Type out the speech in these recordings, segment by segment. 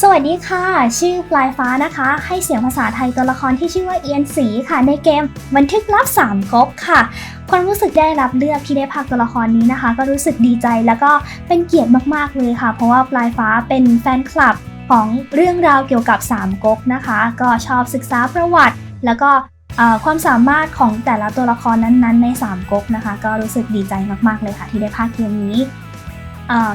สวัสดีค่ะ ชื่อปลายฟ้านะคะ ให้เสียงภาษาไทยตัวละครที่ชื่อว่าเอียนสีค่ะ ในเกมบันทึกลับสามก๊กค่ะ ความรู้สึกได้รับเลือกที่ได้พากตัวละครนี้นะคะ ก็รู้สึกดีใจแล้วก็เป็นเกียรติมากๆเลยค่ะ เพราะว่าปลายฟ้าเป็นแฟนคลับของเรื่องราวเกี่ยวกับสามก๊กนะคะ ก็ชอบศึกษาประวัติ แล้วก็ ความสามารถของแต่ละตัวละครนั้นๆ ในสามก๊กนะคะ ก็รู้สึกดีใจมากๆเลยค่ะที่ได้ภาคเกมนี้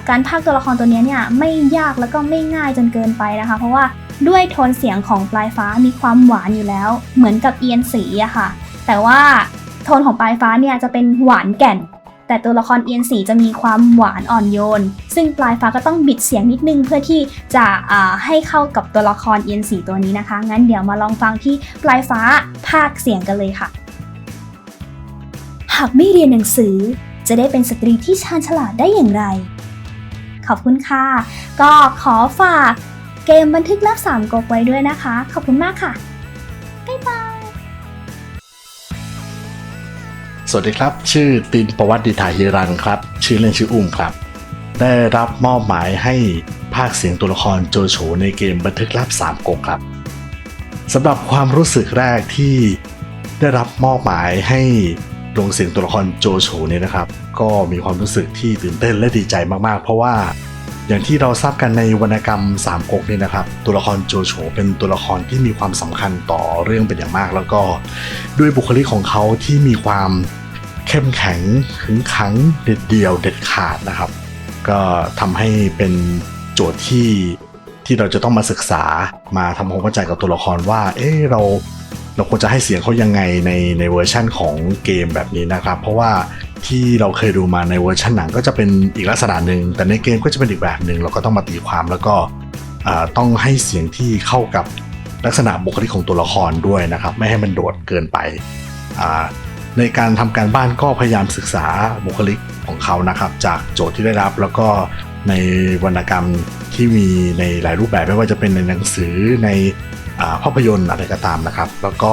การภาคตัวละครตัวเนี้ยเนี่ยไม่ยากแล้วก็ไม่ง่ายจนเกินไปนะคะ เพราะว่าด้วยโทนเสียงของปลายฟ้ามีความหวานอยู่แล้ว เหมือนกับเอียนสีอะค่ะ แต่ว่าโทนของปลายฟ้าเนี่ยจะเป็นหวานแก่น แต่ตัวละครเอียนสีจะมีความหวานอ่อนโยน ซึ่งปลายฟ้าก็ต้องบิดเสียงนิดนึงเพื่อที่จะให้เข้ากับตัวละครเอียนสีตัวนี้นะคะ งั้นเดี๋ยวมาลองฟังที่ปลายฟ้าพากย์เสียงกันเลยค่ะ หากไม่เรียนหนังสือ จะได้เป็นสตรีที่ชาญฉลาดได้อย่างไร ขอบคุณค่ะ ก็ขอฝากเกมบันทึกลับสามก๊กไว้ด้วยนะคะ ขอบคุณมากค่ะ บ๊ายบาย สวัสดีครับ ชื่อตินประวัติดิษฐาฮิรันครับ ชื่อเล่นชื่ออุ้มครับ ได้รับมอบหมายให้ภาคเสียงตัวละครโจโฉในเกมบันทึกลับสามก๊กครับสำหรับความรู้สึกแรกที่ได้รับมอบหมายให้ลงเสียงตัวละครโจโฉเนี่ยนะครับ ก็มีความรู้สึกที่ตื่นเต้นและดีใจมากๆ เพราะว่าอย่างที่เราทราบกันในวรรณกรรมสามก๊กนี่นะครับ ตัวละครโจโฉเป็นตัวละครที่มีความสำคัญต่อเรื่องเป็นอย่างมาก แล้วก็ด้วยบุคลิกของเขาที่มีความ เข้มแข็งขึงขังเด็ดเดี่ยวเด็ดขาดนะครับ ก็ทำให้เป็นโจทย์ที่ที่เราจะต้องมาศึกษามาทำความเข้าใจกับตัวละครว่า เอ๊ะเราเราควรจะให้เสียงเขายังไงในในเวอร์ชั่นของเกมแบบนี้นะครับ เพราะว่าที่เราเคยดูมาในเวอร์ชันหนังก็จะเป็นอีกลักษณะหนึ่งแต่ในเกมก็จะเป็นอีกแบบหนึ่งเราก็ต้องมาตีความแล้วก็ต้องให้เสียงที่เข้ากับลักษณะบุคลิกของตัวละครด้วยนะครับ ไม่ให้มันโดดเกินไปอ่า ในการทำการบ้านก็พยายามศึกษาบุคลิกของเขานะครับ จากโจทย์ที่ได้รับแล้วก็ในวรรณกรรมที่มีในหลายรูปแบบไม่ว่าจะเป็นในหนังสือในอภาพยนตร์อะไรก็ตามนะครับ แล้วก็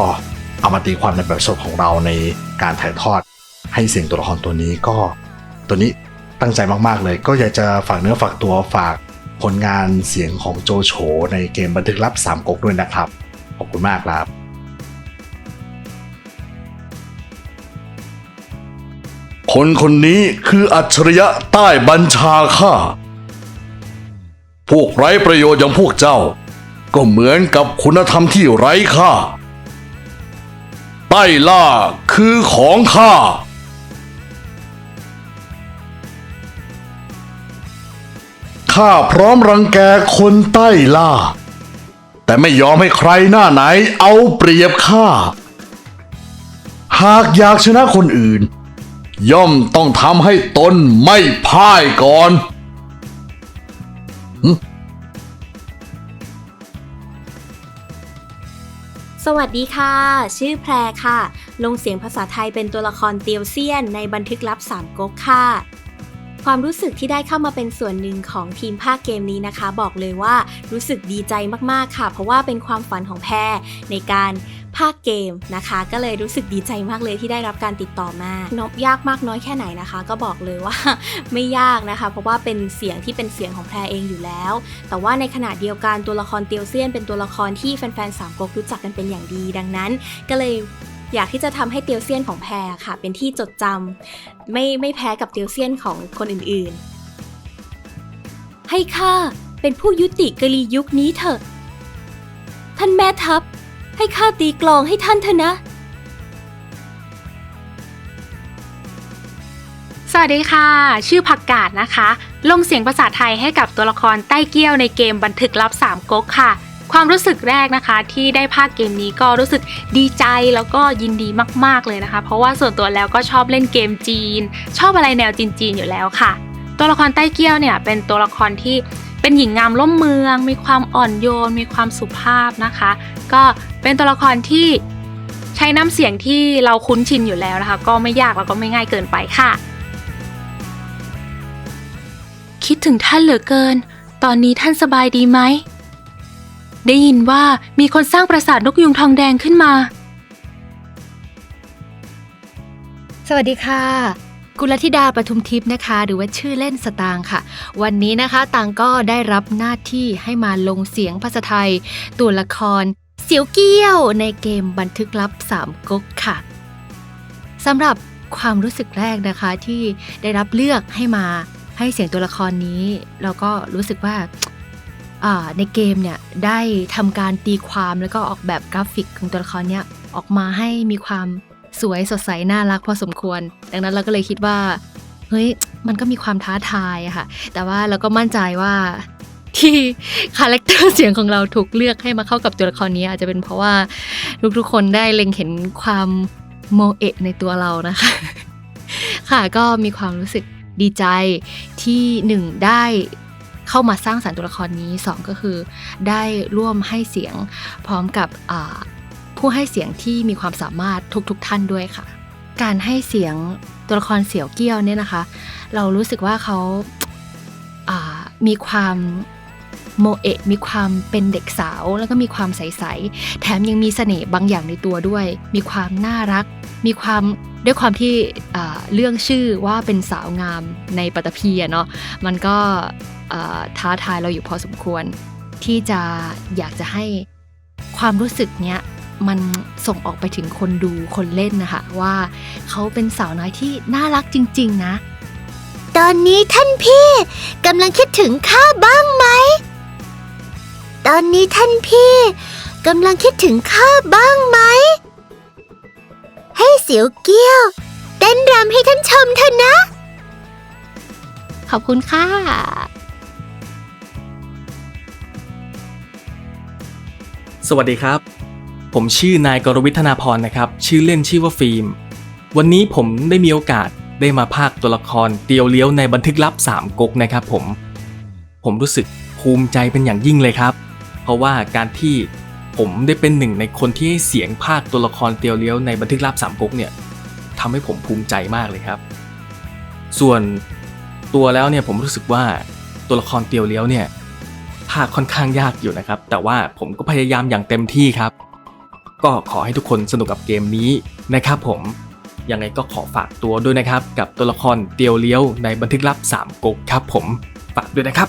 เอามาตีความในแบบสดของเราในการถ่ายทอดให้เสียงตัวละครตัวนี้ก็ ตัวนี้ตั้งใจมากๆเลย ก็อยากจะฝากเนื้อฝากตัวฝากผลงานเสียงของโจโฉในเกมบันทึกลับสามก๊กด้วยนะครับ ขอบคุณมากครับ คนคนนี้คืออัจฉริยะใต้บัญชาข้า พวกไร้ประโยชน์อย่างพวกเจ้า ก็เหมือนกับคุณธรรมที่ไร้ค่า ใต้ล่าคือของข้าข้าพร้อมรังแกคนใต้ล่า แต่ไม่ยอมให้ใครหน้าไหนเอาเปรียบข้า หากอยากชนะคนอื่น ย่อมต้องทำให้ตนไม่พ่ายก่อนสวัสดีค่ะ ชื่อแพรค่ะ ลงเสียงภาษาไทยเป็นตัวละครเตียวเซียนในบันทึกลับสามก๊กค่ะ ความรู้สึกที่ได้เข้ามาเป็นส่วนหนึ่งของทีมภาคเกมนี้นะคะ บอกเลยว่ารู้สึกดีใจมากๆค่ะ เพราะว่าเป็นความฝันของแพรในการ ภาคเกมนะคะ ก็เลยรู้สึกดีใจมากเลยที่ได้รับการติดต่อมานบยากมากน้อยแค่ไหนนะคะ ก็บอกเลยว่าไม่ยากนะคะ เพราะว่าเป็นเสียงที่เป็นเสียงของแพรเองอยู่แล้ว แต่ว่าในขณะเดียวกันตัวละครเตียวเซียน เป็นตัวละครที่แฟนๆสามก๊กรู้จักกันเป็นอย่างดีดังนั้น ก็เลยอยากที่จะทำให้เตียวเซียนของแพรค่ะ เป็นที่จดจำไม่ไม่แพ้กับเตียวเซียนของคนอื่นๆ ให้ข้าเป็นผู้ยุติกรียุคนี้เถอะ ท่านแม่ทัพ ให้ข้าตีกลองให้ท่านเถอะนะ สวัสดีค่ะ ชื่อผักกาดนะคะ ลงเสียงภาษาไทยให้กับตัวละครใต้เกี้ยวในเกมบันทึกลับสามก๊กค่ะ ความรู้สึกแรกนะคะที่ได้ภาคเกมนี้ก็รู้สึกดีใจแล้วก็ยินดีมาก ๆเลยนะคะ เพราะว่าส่วนตัวแล้วก็ชอบเล่นเกมจีน ชอบอะไรแนวจีนๆอยู่แล้วค่ะ ตัวละครใต้เกี้ยวเนี่ยเป็นตัวละครที่เป็นหญิงงามล่มเมือง มีความอ่อนโยน มีความสุภาพนะคะ ก็ เป็นตัวละครที่ใช้น้ำเสียงที่เราคุ้นชินอยู่แล้วนะคะ ก็ไม่ยากแล้วก็ไม่ง่ายเกินไปค่ะ คิดถึงท่านเหลือเกิน ตอนนี้ท่านสบายดีไหม ได้ยินว่ามีคนสร้างปราสาทนกยุงทองแดงขึ้นมา สวัสดีค่ะ กุลธิดาปทุมทิพย์นะคะ หรือว่าชื่อเล่นสตางค่ะ วันนี้นะคะ ตางก็ได้รับหน้าที่ให้มาลงเสียงภาษาไทย ตัวละคร เสียวเกี้ยวในเกมบันทึกลับสามก๊กค่ะสำหรับความรู้สึกแรกนะคะที่ได้รับเลือกให้มาให้เสียงตัวละครนี้เราก็รู้สึกว่าอ่าในเกมเนี่ยได้ทำการตีความแล้วก็ออกแบบกราฟิกของตัวละครเนี้ยออกมาให้มีความสวยสดใสน่ารักพอสมควร ดังนั้นเราก็เลยคิดว่าเฮ้ยมันก็มีความท้าทายอะค่ะ แต่ว่าเราก็มั่นใจว่า ที่คาแรคเตอร์เสียงของเราถูกเลือกให้มาเข้ากับตัวละครนี้อาจจะเป็นเพราะว่าทุกๆคนได้เล็งเห็นความโมเอะในตัวเรานะคะ ค่ะก็มีความรู้สึกดีใจที่หนึ่งได้เข้ามาสร้างสรรค์ตัวละครนี้สองก็คือได้ร่วมให้เสียงพร้อมกับผู้ให้เสียงที่มีความสามารถทุกๆท่านด้วยค่ะ การให้เสียงตัวละครเสี่ยวเกี้ยวเนี่ยนะคะ เรารู้สึกว่าเขาามีความ โมเอะมีความเป็นเด็กสาว แล้วก็มีความใส ๆ แถมยังมีเสน่ห์บางอย่างในตัวด้วย มีความน่ารัก มีความด้วยความที่เรื่องชื่อว่าเป็นสาวงามในปัตตภีอะเนาะมันก็ท้าทายเราอยู่พอสมควร ที่จะอยากจะให้ความรู้สึกเนี้ยมันส่งออกไปถึงคนดูคนเล่นนะคะว่าเขาเป็นสาวน้อยที่น่ารักจริง ๆ นะ ตอนนี้ท่านพี่กำลังคิดถึงข้าบ้างไหม ตอนนี้ท่านพี่กำลังคิดถึงข้าบ้างไหม ให้เสียวเกี้ยว เต้นรำให้ท่านชมเถอะนะ ขอบคุณค่ะ สวัสดีครับ ผมชื่อนายกรวิทธนาพรนะครับ ชื่อเล่นชื่อว่าฟิล์ม วันนี้ผมได้มีโอกาสได้มาภาคตัวละครเตียวเลี้ยวในบันทึกลับสามก๊กนะครับผม ผมรู้สึกภูมิใจเป็นอย่างยิ่งเลยครับ เพราะว่าการที่ผมได้เป็นหนึ่งในคนที่ให้เสียงภาคตัวละครเตียวเลี้ยวในบันทึกลับสามก๊กเนี่ยทำให้ผมภูมิใจมากเลยครับ ส่วนตัวแล้วเนี่ยผมรู้สึกว่าตัวละครเตียวเลี้ยวเนี่ยภาคค่อนข้างยากอยู่นะครับ แต่ว่าผมก็พยายามอย่างเต็มที่ครับ ก็ขอให้ทุกคนสนุกกับเกมนี้นะครับผมยังไงก็ขอฝากตัวด้วยนะครับ กับตัวละครเตียวเลี้ยวในบันทึกลับ3ก๊กครับผมฝากด้วยนะครับ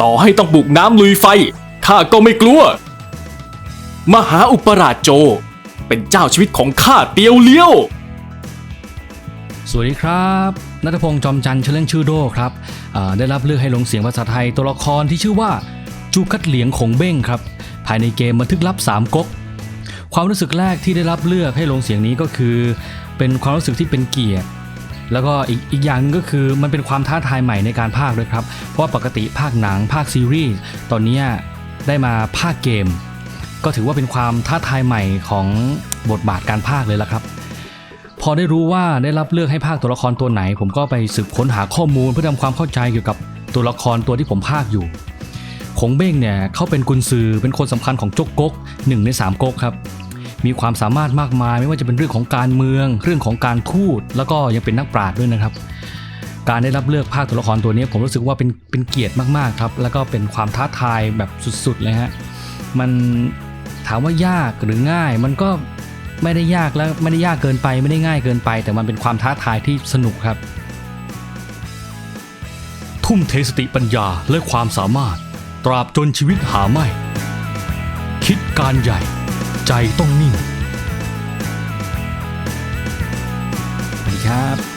ต่อให้ต้องบุกน้ำลุยไฟข้าก็ไม่กลัว มหาอุปราชโจ เป็นเจ้าชีวิตของข้าเตียวเลี้ยว สวัสดีครับนัทพงศ์จอมจันทร์ชื่อเล่นชื่อโดครับอ่าได้รับเลือกให้ลงเสียงภาษาไทยตัวละครที่ชื่อว่าจูคัดเหลียงคงเบ้งครับ ภายในเกมบันทึกลับสามก๊กความรู้สึกแรกที่ได้รับเลือกให้ลงเสียงนี้ก็คือ เป็นความรู้สึกที่เป็นเกียรติ แล้วก็อีกอีกอย่างหนึงก็คือมันเป็นความท้าทายใหม่ในการพากย์ด้วยครับ เพราะว่าปกติภาคหนังภาคซีรีส์ตอนนี้ได้มาภาคเกม ก็ถือว่าเป็นความท้าทายใหม่ของบทบาทการพากย์เลยละครับ พอได้รู้ว่าได้รับเลือกให้ภาคตัวละครตัวไหน ผมก็ไปสืบค้นหาข้อมูลเพื่อทำความเข้าใจเกี่ยวกับตัวละครตัวที่ผมภาคอยู่คงเบ้งเนี่ยเขาเป็นกุนซือเป็นคนสำคัญของจกก๊กหนึ่งในสามก๊กครับ มีความสามารถมากมาย ไม่ว่าจะเป็นเรื่องของการเมือง เรื่องของการทูตแล้วก็ยังเป็นนักปราชญ์ด้วยนะครับ การได้รับเลือกภาคตัวละครตัวนี้ผมรู้สึกว่าเป็นเป็นเกียรติมากๆครับ แล้วก็เป็นความท้าทายแบบสุดๆเลยฮะมันถามว่ายากหรือง่าย มันก็ไม่ได้ยากแล้วไม่ได้ยากเกินไปไม่ได้ง่ายเกินไป แต่มันเป็นความท้าทายที่สนุกครับ ทุ่มเทสติปัญญาและความสามารถ ตราบจนชีวิตหาไม่ คิดการใหญ่ ใจต้องนิ่ง สวัสดีครับ